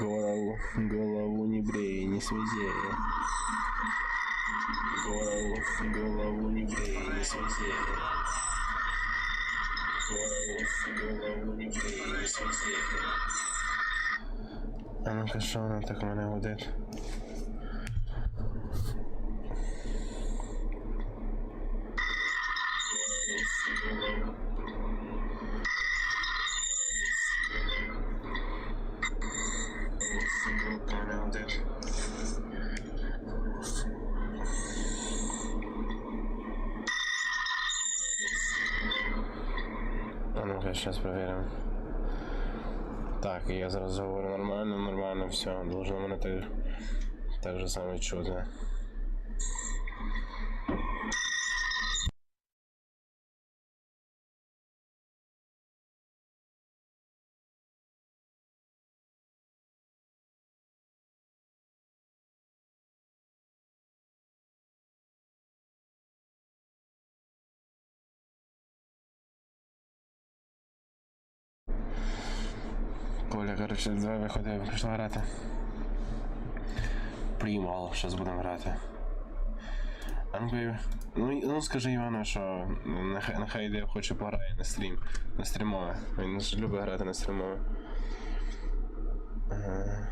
Голову, голову не брей, missões é. Agora eu fico o ninguém, missões é. Agora eu fico logo ninguém, missões é. أنا كشلون أنت А ну-ка, сейчас проверим. Так, я зараз говорю нормально, нормально, все. Должно мене так, так же само чути. Коля, коротше, давай виходи, пішла грати. Приймал, зараз будемо грати. Ну, ну, ну скажи Івану, що нехай, нехай йде хоче пограє на стрім. На стрімове. Він ж любить грати на стрімове. Ага.